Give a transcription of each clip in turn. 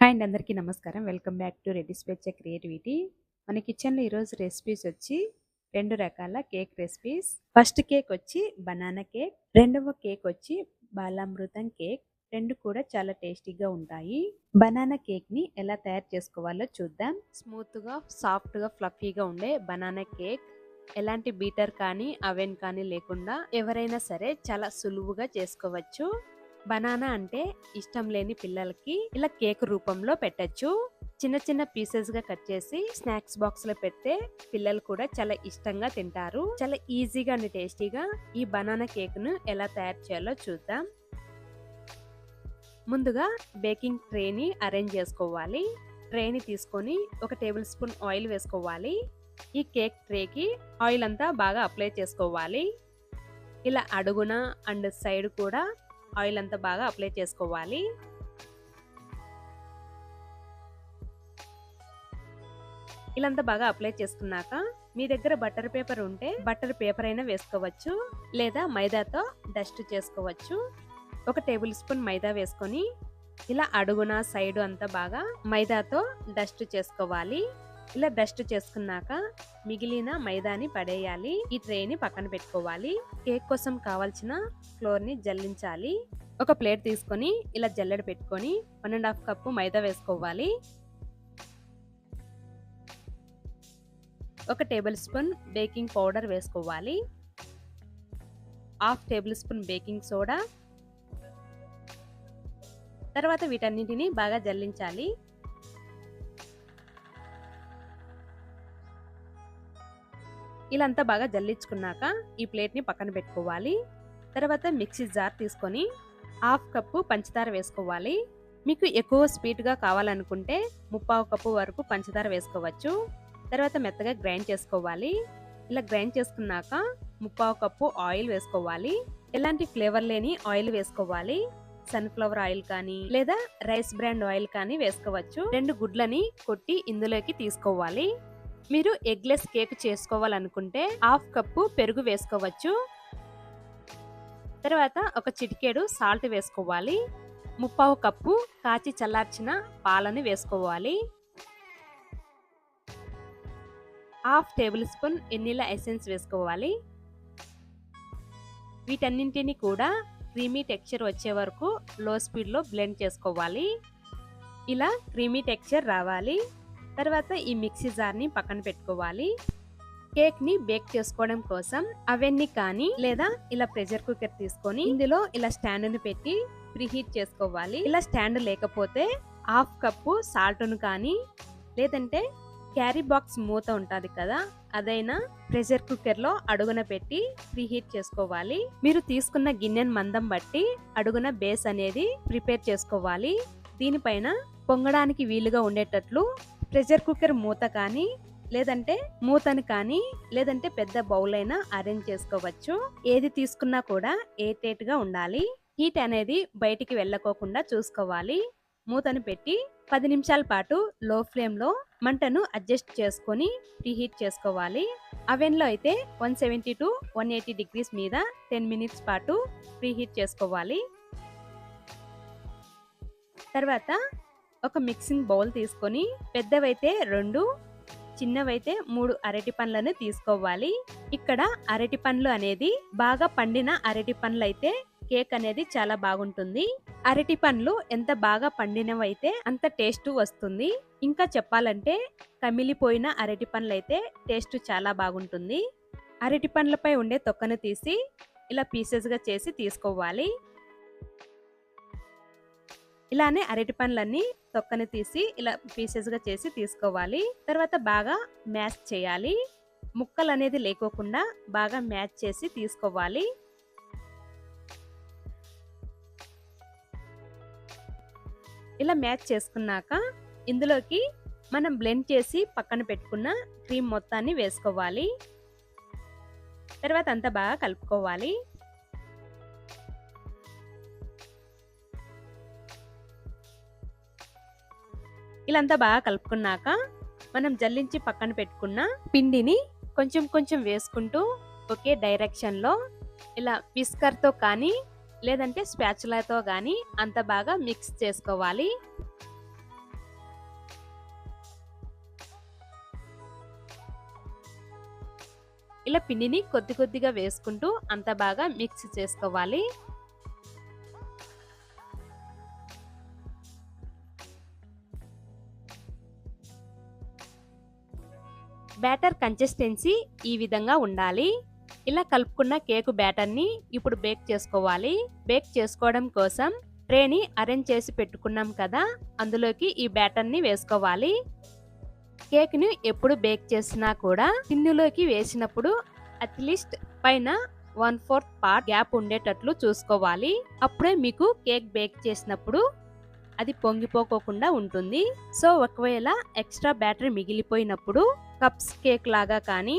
Hi అండి అందరికీ నమస్కారం. వెల్కమ్ బ్యాక్ టు రెడ్డి స్పెచ్చ క్రియేటివిటీ. మన కిచెన్లో ఈరోజు రెసిపీస్ వచ్చి రెండు రకాల కేక్ రెసిపీస్. ఫస్ట్ కేక్ వచ్చి బనానా కేక్ రెండవ కేక్ వచ్చి బాలామృతం కేక్ రెండు కూడా చాలా టేస్టీగా ఉంటాయి. బనానా కేక్ని ఎలా తయారు చేసుకోవాలో చూద్దాం. స్మూత్గా సాఫ్ట్గా ఫ్లఫీగా ఉండే బనానా కేక్. ఎలాంటి బీటర్ కానీ అవెన్ కానీ లేకుండా ఎవరైనా సరే చాలా సులువుగా చేసుకోవచ్చు. బనానా అంటే ఇష్టం లేని పిల్లలకి ఇలా కేక్ రూపంలో పెట్టచ్చు. చిన్న చిన్న పీసెస్గా కట్ చేసి స్నాక్స్ బాక్స్లో పెడితే పిల్లలు కూడా చాలా ఇష్టంగా తింటారు. చాలా ఈజీగా అండ్ టేస్టీగా ఈ బనానా కేక్ను ఎలా తయారు చేయాలో చూద్దాం. ముందుగా బేకింగ్ ట్రేని అరేంజ్ చేసుకోవాలి. ట్రేని తీసుకొని ఒక టేబుల్ స్పూన్ ఆయిల్ వేసుకోవాలి. ఈ కేక్ ట్రేకి ఆయిల్ అంతా బాగా అప్లై చేసుకోవాలి. ఇలా అడుగున అండ్ సైడ్ కూడా ఆయిల్ అంతా బాగా అప్లై చేసుకోవాలి. ఇలాంతా బాగా అప్లై చేసుకున్నాక మీ దగ్గర బటర్ పేపర్ ఉంటే బటర్ పేపర్ అయినా వేసుకోవచ్చు. లేదా మైదాతో డస్ట్ చేసుకోవచ్చు. ఒక టేబుల్ స్పూన్ మైదా వేసుకొని ఇలా అడుగున సైడ్ అంతా బాగా మైదాతో డస్ట్ చేసుకోవాలి. ఇలా బెస్ట్ చేసుకున్నాక మిగిలిన మైదాని పడేయాలి. ఈ ట్రేని పక్కన పెట్టుకోవాలి. కేక్ కోసం కావాల్సిన ఫ్లోర్ని జల్లించాలి. ఒక ప్లేట్ తీసుకొని ఇలా జల్లెడ పెట్టుకొని one and half cup maida వేసుకోవాలి. ఒక టేబుల్ స్పూన్ బేకింగ్ పౌడర్ వేసుకోవాలి. Half tablespoon baking soda తర్వాత వీటన్నిటిని బాగా జల్లించాలి. ఇలాంతా బాగా జల్లించుకున్నాక ఈ ప్లేట్ని పక్కన పెట్టుకోవాలి. తర్వాత మిక్సీ జార్ తీసుకొని హాఫ్ కప్పు పంచదార వేసుకోవాలి. మీకు ఎక్కువ స్వీట్గా కావాలనుకుంటే ముప్పావు కప్పు వరకు పంచదార వేసుకోవచ్చు. తర్వాత మెత్తగా గ్రైండ్ చేసుకోవాలి. ఇలా గ్రైండ్ చేసుకున్నాక ముప్పావు కప్పు ఆయిల్ వేసుకోవాలి. ఎలాంటి ఫ్లేవర్ లేని ఆయిల్ వేసుకోవాలి. సన్ఫ్లవర్ ఆయిల్ కానీ లేదా రైస్ బ్రాండ్ ఆయిల్ కానీ వేసుకోవచ్చు. రెండు గుడ్లని కొట్టి ఇందులోకి తీసుకోవాలి. మీరు ఎగ్లెస్ కేక్ చేసుకోవాలనుకుంటే హాఫ్ కప్పు పెరుగు వేసుకోవచ్చు. తర్వాత ఒక చిటికేడు సాల్ట్ వేసుకోవాలి. ముప్పావు కప్పు కాచి చల్లార్చిన పాలను వేసుకోవాలి. హాఫ్ టేబుల్ స్పూన్ ఎన్నిల ఎసెన్స్ వేసుకోవాలి. వీటన్నింటిని కూడా క్రీమీ టెక్స్చర్ వచ్చే వరకు లో స్పీడ్లో బ్లెండ్ చేసుకోవాలి. ఇలా క్రీమీ టెక్స్చర్ రావాలి. తర్వాత ఈ మిక్సీ జార్ని పక్కన పెట్టుకోవాలి. కేక్ని బేక్ చేసుకోవడం కోసం అవన్నీ కానీ లేదా ఇలా ప్రెషర్ కుక్కర్ తీసుకొని ఇందులో ఇలా స్టాండ్ను పెట్టి ప్రీహీట్ చేసుకోవాలి. ఇలా స్టాండ్ లేకపోతే హాఫ్ కప్పు సాల్ట్ను కానీ లేదంటే క్యారీ బాక్స్ మూత ఉంటుంది కదా అదైనా ప్రెషర్ కుక్కర్లో అడుగున పెట్టి ప్రీహీట్ చేసుకోవాలి. మీరు తీసుకున్న గిన్నెను మందం బట్టి అడుగున బేస్ అనేది ప్రిపేర్ చేసుకోవాలి. దీనిపైన పొంగడానికి వీలుగా ఉండేటట్లు ప్రెషర్ కుక్కర్ మూత కానీ లేదంటే మూతని కానీ లేదంటే పెద్ద బౌల్ అయినా అరేంజ్ చేసుకోవచ్చు. ఏది తీసుకున్నా కూడా ఎయిట్గా ఉండాలి. హీట్ అనేది బయటికి వెళ్ళకోకుండా చూసుకోవాలి. మూతను పెట్టి పది నిమిషాల పాటు లో ఫ్లేమ్లో మంటను అడ్జస్ట్ చేసుకొని ప్రీహీట్ చేసుకోవాలి. అవెన్లో అయితే one seventy to one eighty degrees మీద టెన్ మినిట్స్ పాటు ప్రీహీట్ చేసుకోవాలి. తర్వాత ఒక మిక్సింగ్ బౌల్ తీసుకొని పెద్దవైతే రెండు చిన్నవైతే మూడు అరటి పండ్లను తీసుకోవాలి. ఇక్కడ అరటి పండ్లు అనేది బాగా పండిన అరటి పండ్లు అయితే కేక్ అనేది చాలా బాగుంటుంది. అరటి పండ్లు ఎంత బాగా పండినవైతే అంత టేస్ట్ వస్తుంది. ఇంకా చెప్పాలంటే కమిలిపోయిన అరటి పండ్లు అయితే టేస్ట్ చాలా బాగుంటుంది. అరటి పండ్లపై ఉండే తొక్కను తీసి ఇలా పీసెస్గా చేసి తీసుకోవాలి. ఇలానే అరటి పండ్లన్నీ తొక్కని తీసి ఇలా పీసెస్గా చేసి తీసుకోవాలి. తర్వాత బాగా మ్యాష్ చేయాలి. ముక్కలు అనేది లేకోకుండా బాగా మ్యాచ్ చేసి తీసుకోవాలి. ఇలా మ్యాచ్ చేసుకున్నాక ఇందులోకి మనం బ్లెండ్ చేసి పక్కన పెట్టుకున్న క్రీమ్ మొత్తాన్ని వేసుకోవాలి. తర్వాత అంతా బాగా కలుపుకోవాలి. ఇలాంతా బాగా కలుపుకున్నాక మనం జల్లించి పక్కన పెట్టుకున్న పిండిని కొంచెం కొంచెం వేసుకుంటూ ఒకే డైరెక్షన్లో ఇలా విస్కర్తో కానీ లేదంటే స్పాచులాతో కానీ అంత బాగా మిక్స్ చేసుకోవాలి. ఇలా పిండిని కొద్ది కొద్దిగా వేసుకుంటూ అంత బాగా మిక్స్ చేసుకోవాలి. బ్యాటర్ కన్సిస్టెన్సీ ఈ విధంగా ఉండాలి. ఇలా కలుపుకున్న కేకు బ్యాటర్ని ఇప్పుడు బేక్ చేసుకోవాలి. బేక్ చేసుకోవడం కోసం ట్రేని అరేంజ్ చేసి పెట్టుకున్నాం కదా అందులోకి ఈ బ్యాటర్ని వేసుకోవాలి. కేక్ని ఎప్పుడు బేక్ చేసినా కూడా టిన్నులోకి వేసినప్పుడు అట్లీస్ట్ పైన వన్ ఫోర్త్ పార్ట్ గ్యాప్ ఉండేటట్లు చూసుకోవాలి. అప్పుడే మీకు కేక్ బేక్ చేసినప్పుడు అది పొంగిపోకోకుండా ఉంటుంది. సో ఒకవేళ ఎక్స్ట్రా బ్యాటరీ మిగిలిపోయినప్పుడు కప్స్ కేక్ లాగా కానీ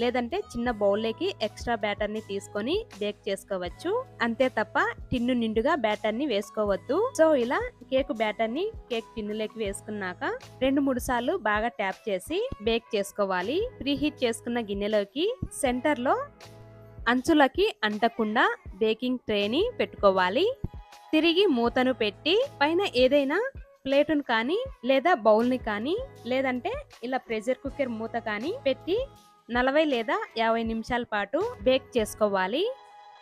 లేదంటే చిన్న బౌల్లోకి ఎక్స్ట్రా బ్యాటర్ని తీసుకొని బేక్ చేసుకోవచ్చు. అంతే తప్ప టిన్ను నిండుగా బ్యాటర్ని వేసుకోవద్దు. సో ఇలా కేక్ బ్యాటర్ని కేక్ టిన్నులోకి వేసుకున్నాక రెండు మూడు సార్లు బాగా ట్యాప్ చేసి బేక్ చేసుకోవాలి. ప్రీహీట్ చేసుకున్న గిన్నెలోకి సెంటర్లో అంచులకి అంటకుండా బేకింగ్ ట్రేని పెట్టుకోవాలి. తిరిగి మూతను పెట్టి పైన ఏదైనా ప్లేటును కానీ లేదా బౌల్ని కానీ లేదంటే ఇలా ప్రెషర్ కుక్కర్ మూత కానీ పెట్టి నలభై లేదా యాభై నిమిషాల పాటు బేక్ చేసుకోవాలి.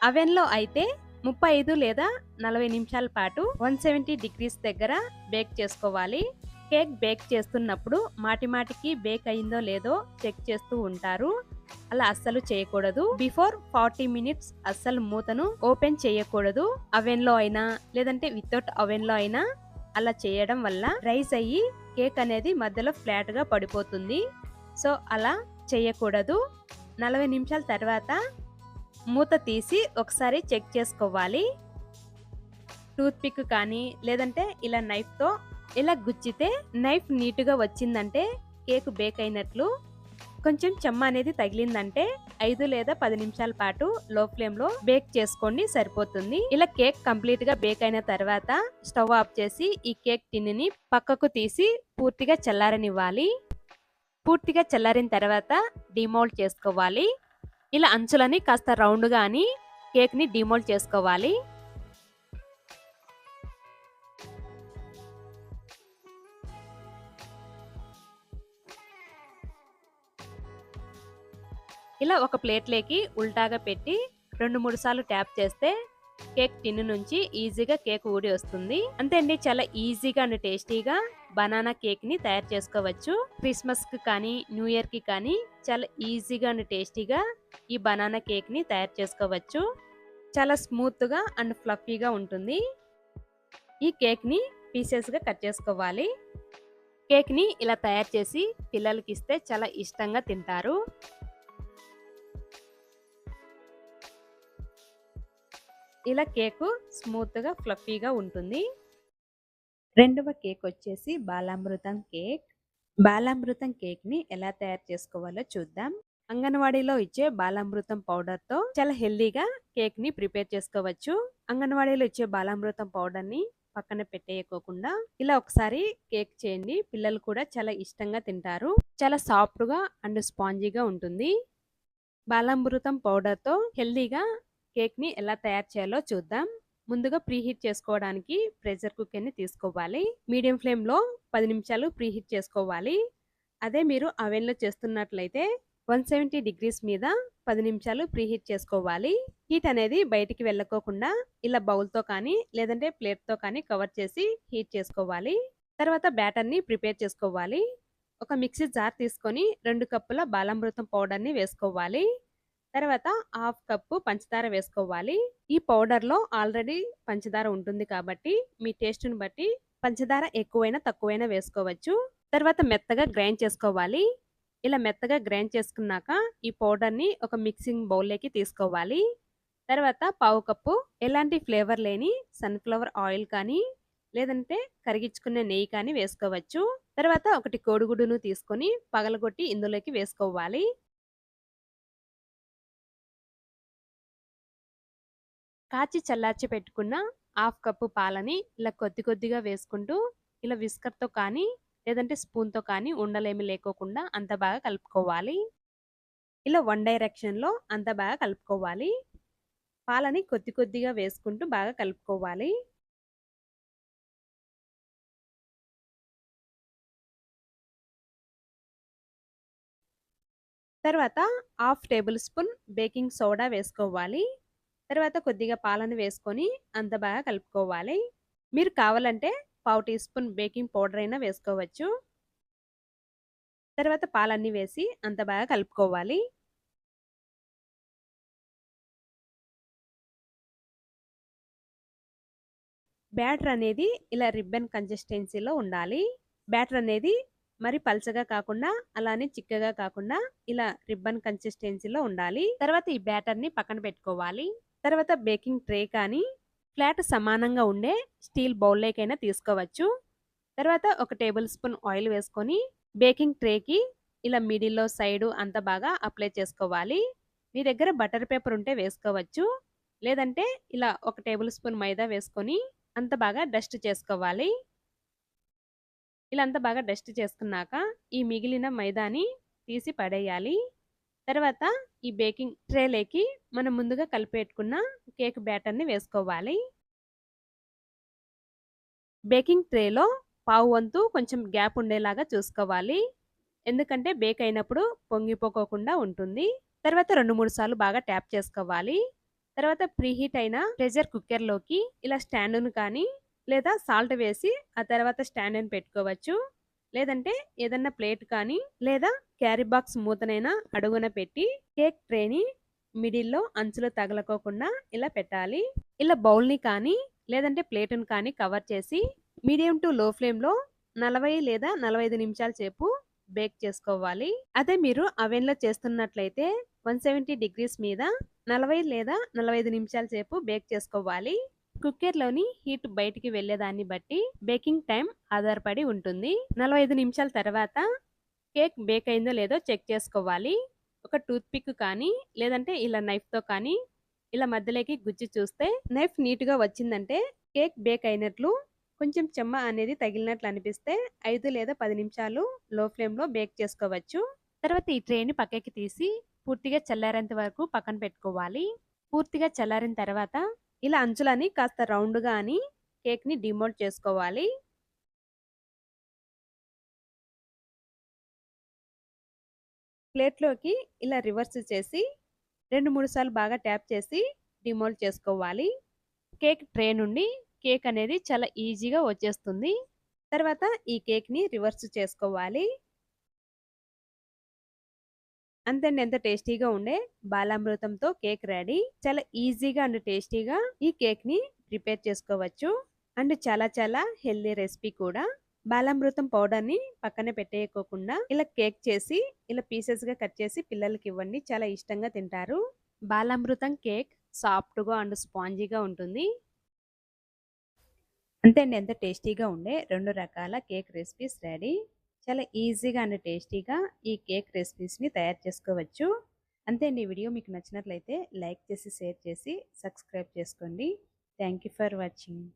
అవెన్లో అయితే ముప్పై ఐదు లేదా నలభై నిమిషాల పాటు వన్ సెవెంటీ డిగ్రీస్ దగ్గర బేక్ చేసుకోవాలి. కేక్ బేక్ చేస్తున్నప్పుడు మాటి మాటికి బేక్ అయిందో లేదో చెక్ చేస్తూ ఉంటారు. అలా అస్సలు చేయకూడదు. బిఫోర్ ఫార్టీ మినిట్స్ అస్సలు మూతను ఓపెన్ చేయకూడదు. అవెన్లో అయినా లేదంటే వితౌట్ అవెన్లో అయినా అలా చేయడం వల్ల రైస్ అయ్యి కేక్ అనేది మధ్యలో ఫ్లాట్గా పడిపోతుంది. సో అలా చేయకూడదు. నలభై నిమిషాల తర్వాత మూత తీసి ఒకసారి చెక్ చేసుకోవాలి. టూత్పిక్ కానీ లేదంటే ఇలా నైఫ్తో ఇలా గుచ్చితే నైఫ్ నీట్గా వచ్చిందంటే కేక్ బేక్ అయినట్లు కొంచెం చెమ్మ అనేది తగిలిందంటే ఐదు లేదా పది నిమిషాల పాటు లో ఫ్లేమ్లో బేక్ చేసుకోండి సరిపోతుంది. ఇలా కేక్ కంప్లీట్గా బేక్ అయిన తర్వాత స్టవ్ ఆఫ్ చేసి ఈ కేక్ టిన్ని పక్కకు తీసి పూర్తిగా చల్లారనివ్వాలి. పూర్తిగా చల్లారిన తర్వాత డిమోల్డ్ చేసుకోవాలి. ఇలా అంచులని కాస్త రౌండ్ గాని కేక్ని డిమోల్డ్ చేసుకోవాలి. ఇలా ఒక ప్లేట్లోకి ఉల్టాగా పెట్టి రెండు మూడు సార్లు ట్యాప్ చేస్తే కేక్ టిన్ నుంచి ఈజీగా కేక్ ఊడి వస్తుంది. అంతే అండి చాలా ఈజీగా అండ్ టేస్టీగా బనానా కేక్ని తయారు చేసుకోవచ్చు. క్రిస్మస్కి కానీ న్యూ ఇయర్కి కానీ చాలా ఈజీగా అండ్ టేస్టీగా ఈ బనానా కేక్ని తయారు చేసుకోవచ్చు. చాలా స్మూత్గా అండ్ ఫ్లఫీగా ఉంటుంది. ఈ కేక్ని పీసెస్గా కట్ చేసుకోవాలి. కేక్ని ఇలా తయారు చేసి పిల్లలకి ఇస్తే చాలా ఇష్టంగా తింటారు. ఇలా కేకు స్మూత్గా ఫ్లఫీగా ఉంటుంది. రెండవ కేక్ వచ్చేసి బాలామృతం కేక్. బాలామృతం కేక్ని ఎలా తయారు చేసుకోవాలో చూద్దాం. అంగన్వాడీలో ఇచ్చే బాలామృతం పౌడర్తో చాలా హెల్దీగా కేక్ని ప్రిపేర్ చేసుకోవచ్చు. అంగన్వాడీలో ఇచ్చే బాలామృతం పౌడర్ని పక్కన పెట్టేయకోకుండా ఇలా ఒకసారి కేక్ చేయండి. పిల్లలు కూడా చాలా ఇష్టంగా తింటారు. చాలా సాఫ్ట్గా అండ్ స్పాంజీగా ఉంటుంది. బాలామృతం పౌడర్తో హెల్దీగా కేక్ని ఎలా తయారు చేయాలో చూద్దాం. ముందుగా ప్రీహీట్ చేసుకోవడానికి ప్రెషర్ కుక్కర్ని తీసుకోవాలి. మీడియం ఫ్లేమ్లో పది నిమిషాలు ప్రీహీట్ చేసుకోవాలి. అదే మీరు అవెన్లో చేస్తున్నట్లయితే వన్ సెవెంటీ డిగ్రీస్ మీద పది నిమిషాలు ప్రీహీట్ చేసుకోవాలి. హీట్ అనేది బయటికి వెళ్ళకోకుండా ఇలా బౌల్తో కానీ లేదంటే ప్లేట్తో కానీ కవర్ చేసి హీట్ చేసుకోవాలి. తర్వాత బ్యాటర్ని ప్రిపేర్ చేసుకోవాలి. ఒక మిక్సీ జార్ తీసుకొని రెండు కప్పుల బాలామృతం పౌడర్ని వేసుకోవాలి. తర్వాత హాఫ్ కప్పు పంచదార వేసుకోవాలి. ఈ పౌడర్లో ఆల్రెడీ పంచదార ఉంటుంది కాబట్టి మీ టేస్ట్ని బట్టి పంచదార ఎక్కువైనా తక్కువైనా వేసుకోవచ్చు. తర్వాత మెత్తగా గ్రైండ్ చేసుకోవాలి. ఇలా మెత్తగా గ్రైండ్ చేసుకున్నాక ఈ పౌడర్ని ఒక మిక్సింగ్ బౌల్లోకి తీసుకోవాలి. తర్వాత పావు కప్పు ఎలాంటి ఫ్లేవర్ లేని సన్ఫ్లవర్ ఆయిల్ కానీ లేదంటే కరిగించుకునే నెయ్యి కానీ వేసుకోవచ్చు. తర్వాత ఒకటి కోడిగుడ్డును తీసుకొని పగలగొట్టి ఇందులోకి వేసుకోవాలి. కాచి చల్లార్చి పెట్టుకున్న హాఫ్ కప్పు పాలని ఇలా కొద్ది కొద్దిగా వేసుకుంటూ ఇలా విస్కర్తో కానీ లేదంటే స్పూన్తో కానీ ఉండలేమి లేకోకుండా అంత బాగా కలుపుకోవాలి. ఇలా వన్ డైరెక్షన్లో అంత బాగా కలుపుకోవాలి. పాలని కొద్ది కొద్దిగా వేసుకుంటూ బాగా కలుపుకోవాలి. తర్వాత half tablespoon baking soda వేసుకోవాలి. తర్వాత కొద్దిగా పాలను వేసుకొని అంత బాగా కలుపుకోవాలి. మీరు కావాలంటే పావు టీ స్పూన్ బేకింగ్ పౌడర్ అయినా వేసుకోవచ్చు. తర్వాత పాలన్నీ వేసి అంత బాగా కలుపుకోవాలి. బ్యాటర్ అనేది ఇలా రిబ్బన్ కన్సిస్టెన్సీలో ఉండాలి. బ్యాటర్ అనేది మరి పల్చగా కాకుండా అలానే చిక్కగా కాకుండా ఇలా రిబ్బన్ కన్సిస్టెన్సీలో ఉండాలి. తర్వాత ఈ బ్యాటర్ని పక్కన పెట్టుకోవాలి. తర్వాత బేకింగ్ ట్రే కానీ ఫ్లాట్ సమానంగా ఉండే స్టీల్ బౌల్లోకైనా తీసుకోవచ్చు. తర్వాత ఒక టేబుల్ స్పూన్ ఆయిల్ వేసుకొని బేకింగ్ ట్రేకి ఇలా మిడిల్లో సైడు అంత బాగా అప్లై చేసుకోవాలి. మీ దగ్గర బటర్ పేపర్ ఉంటే వేసుకోవచ్చు. లేదంటే ఇలా ఒక టేబుల్ స్పూన్ మైదా వేసుకొని అంత బాగా డస్ట్ చేసుకోవాలి. ఇలా అంత బాగా డస్ట్ చేసుకున్నాక ఈ మిగిలిన మైదాని తీసి పడేయాలి. తర్వాత ఈ బేకింగ్ ట్రేలోకి మనం ముందుగా కలిపెట్టుకున్న కేక్ బ్యాటర్ని వేసుకోవాలి. బేకింగ్ ట్రేలో పావు వంతు కొంచెం గ్యాప్ ఉండేలాగా చూసుకోవాలి. ఎందుకంటే బేక్ అయినప్పుడు పొంగిపోకోకుండా ఉంటుంది. తర్వాత రెండు మూడు సార్లు బాగా ట్యాప్ చేసుకోవాలి. తర్వాత ప్రీహీట్ అయిన ప్రెషర్ కుక్కర్లోకి ఇలా స్టాండ్ను కానీ లేదా సాల్ట్ వేసి ఆ తర్వాత స్టాండ్ని పెట్టుకోవచ్చు. లేదంటే ఏదన్నా ప్లేట్ కానీ లేదా క్యారీ బాక్స్ మూతనైనా అడుగున పెట్టి కేక్ ట్రేని మిడిల్లో అంచులు తగలకోకుండా ఇలా పెట్టాలి. ఇలా బౌల్ని కానీ లేదంటే ప్లేట్ను కానీ కవర్ చేసి మీడియం టు లో ఫ్లేమ్లో నలభై లేదా నలభై ఐదు నిమిషాల సేపు బేక్ చేసుకోవాలి. అదే మీరు అవెన్లో చేస్తున్నట్లయితే వన్ సెవెంటీ డిగ్రీస్ మీద నలభై లేదా నలభై ఐదు నిమిషాల సేపు బేక్ చేసుకోవాలి. కుక్కర్లోని హీట్ బయటికి వెళ్ళేదాన్ని బట్టి బేకింగ్ టైం ఆధారపడి ఉంటుంది. నలభై ఐదు నిమిషాల తర్వాత కేక్ బేక్ అయిందో లేదో చెక్ చేసుకోవాలి. ఒక టూత్ పిక్ కానీ లేదంటే ఇలా నైఫ్తో కానీ ఇలా మధ్యలోకి గుచ్చి చూస్తే నైఫ్ నీట్గా వచ్చిందంటే కేక్ బేక్ అయినట్లు కొంచెం చెమ్మ అనేది తగిలినట్లు అనిపిస్తే ఐదు లేదా పది నిమిషాలు లో ఫ్లేమ్లో బేక్ చేసుకోవచ్చు. తర్వాత ఈ ట్రేని పక్కకి తీసి పూర్తిగా చల్లారేంత వరకు పక్కన పెట్టుకోవాలి. పూర్తిగా చల్లారిన తర్వాత ఇలా అంచులని కాస్త రౌండ్గా అని కేక్ని డిమోల్డ్ చేసుకోవాలి. ప్లేట్లోకి ఇలా రివర్స్ చేసి రెండు మూడు సార్లు బాగా ట్యాప్ చేసి డిమోల్డ్ చేసుకోవాలి. కేక్ ట్రే నుండి కేక్ అనేది చాలా ఈజీగా వచ్చేస్తుంది. తర్వాత ఈ కేక్ని రివర్స్ చేసుకోవాలి. అంతేండి ఎంత టేస్టీగా ఉండే బాలామృతంతో కేక్ రెడీ. చాలా ఈజీగా అండ్ టేస్టీగా ఈ కేక్ని ప్రిపేర్ చేసుకోవచ్చు. అండ్ చాలా చాలా హెల్దీ రెసిపీ కూడా. బాలామృతం పౌడర్ని పక్కనే పెట్టేయకోకుండా ఇలా కేక్ చేసి ఇలా పీసెస్గా కట్ చేసి పిల్లలకి ఇవ్వండి. చాలా ఇష్టంగా తింటారు. బాలామృతం కేక్ సాఫ్ట్గా అండ్ స్పాంజీగా ఉంటుంది. అంతే అండి ఎంత టేస్టీగా ఉండే రెండు రకాల కేక్ రెసిపీస్ రెడీ. చాలా ఈజీగా అండ్ టేస్టీగా ఈ కేక్ రెసిపీస్ని తయారు చేసుకోవచ్చు. అంతే అండి వీడియో మీకు నచ్చినట్లయితే లైక్ చేసి షేర్ చేసి సబ్స్క్రైబ్ చేసుకోండి. Thank for watching.